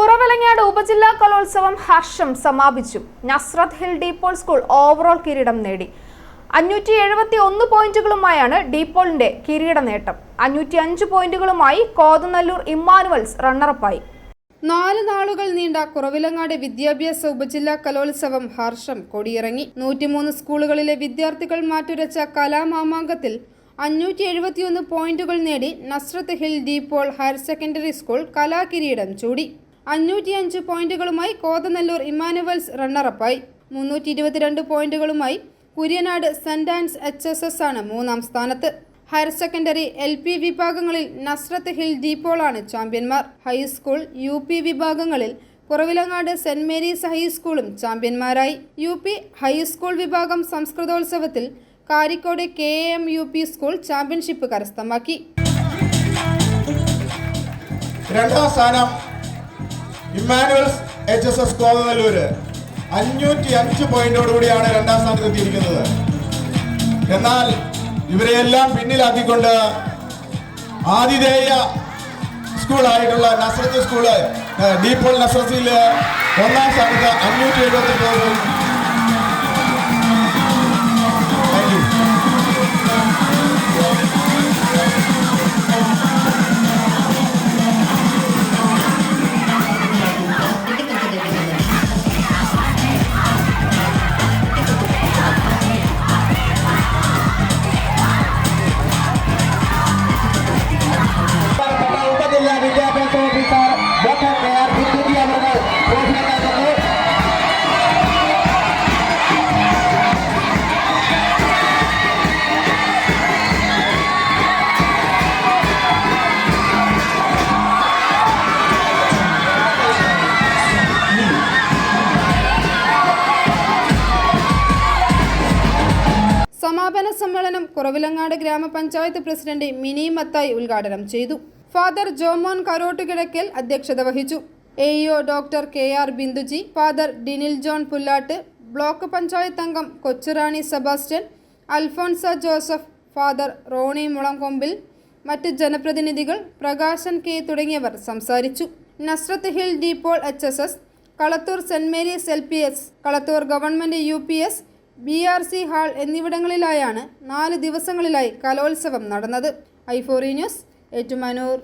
കുറവലങ്ങാട് ഉപജില്ലാ കലോത്സവം ഹർഷം സമാപിച്ചു. Nazareth Hill DePaul school overall കിരീടം നേടി. അഞ്ഞൂറ്റി എഴുപത്തി ഒന്ന് പോയിന്റുകളുമായാണ് ഡീപോളിന്റെ കിരീട നേട്ടം. അഞ്ഞൂറ്റി അഞ്ച് പോയിന്റുകളുമായി കോതനല്ലൂർ ഇമ്മാനുവൽസ് റണ്ണറപ്പായി നാല് നാളുകൾ നീണ്ട കുറവിലങ്ങാട് വിദ്യാഭ്യാസ ഉപജില്ലാ കലോത്സവം ഹർഷം കൊടിയിറങ്ങി. നൂറ്റിമൂന്ന് സ്കൂളുകളിലെ വിദ്യാർത്ഥികൾ മാറ്റുരച്ച കലാമാമാങ്കത്തിൽ അഞ്ഞൂറ്റി എഴുപത്തിയൊന്ന് പോയിന്റുകൾ നേടി Nazareth hill De Paul higher secondary school കലാകിരീടം ചൂടി. അഞ്ഞൂറ്റിയഞ്ച് പോയിന്റുകളുമായി കോതനല്ലൂർ ഇമ്മാനുവൽസ് റണ്ണറപ്പായി മുന്നൂറ്റി ഇരുപത്തിരണ്ട് പോയിന്റുകളുമായി Kuriyanad Saint Ann's H S S ആണ് മൂന്നാം സ്ഥാനത്ത്. ഹയർ സെക്കൻഡറി എൽ പി വിഭാഗങ്ങളിൽ നസ്രത്ത് ഹിൽ ഡീപ്പോളാണ് ചാമ്പ്യന്മാർ. ഹൈസ്കൂൾ യു പി വിഭാഗങ്ങളിൽ കുറവിലങ്ങാട് സെന്റ് മേരീസ് ഹൈസ്കൂളും ചാമ്പ്യന്മാരായി. യു പി ഹൈസ്കൂൾ വിഭാഗം സംസ്കൃതോത്സവത്തിൽ Karikkode K M U P school championship കരസ്ഥമാക്കി. രണ്ടാം സ്ഥാനം Emmanuel's H S S Kothanallur അഞ്ഞൂറ്റി അഞ്ച് പോയിന്റോടുകൂടിയാണ് രണ്ടാം സ്ഥാനത്ത് എത്തിയിരിക്കുന്നത്. എന്നാൽ ഇവരെയെല്ലാം പിന്നിലാക്കിക്കൊണ്ട് ആതിഥേയ സ്കൂളായിട്ടുള്ള നസ്രത്ത് സ്കൂൾ ഡീപ്പോൾ നസ്രത്തിൽ ഒന്നാം സ്ഥാനത്ത് അഞ്ഞൂറ്റി എഴുപത്തി സമാപന സമ്മേളനം കുറവിലങ്ങാട് ഗ്രാമപഞ്ചായത്ത് പ്രസിഡന്റ് മിനി മത്തായി ഉദ്ഘാടനം ചെയ്തു. ഫാദർ ജോമോൻ കരോട്ട് കിഴക്കൽ അധ്യക്ഷത വഹിച്ചു. A EO doctor K R Binduji father Dinil John Pullattu block panchayat അംഗം Kochurani Sebastian Alphonsa Joseph father Roni Mulamkombil മറ്റ് ജനപ്രതിനിധികൾ പ്രകാശൻ കെ തുടങ്ങിയവർ സംസാരിച്ചു. Nazareth hill De Paul H S S Kalathoor Saint Mary's L P S Kalathoor government U P S B R C hall എന്നിവിടങ്ങളിലായാണ് നാല് ദിവസങ്ങളിലായി കലോത്സവം നടന്നത്. ഐഫോറി ന്യൂസ് ഏറ്റുമാനൂർ.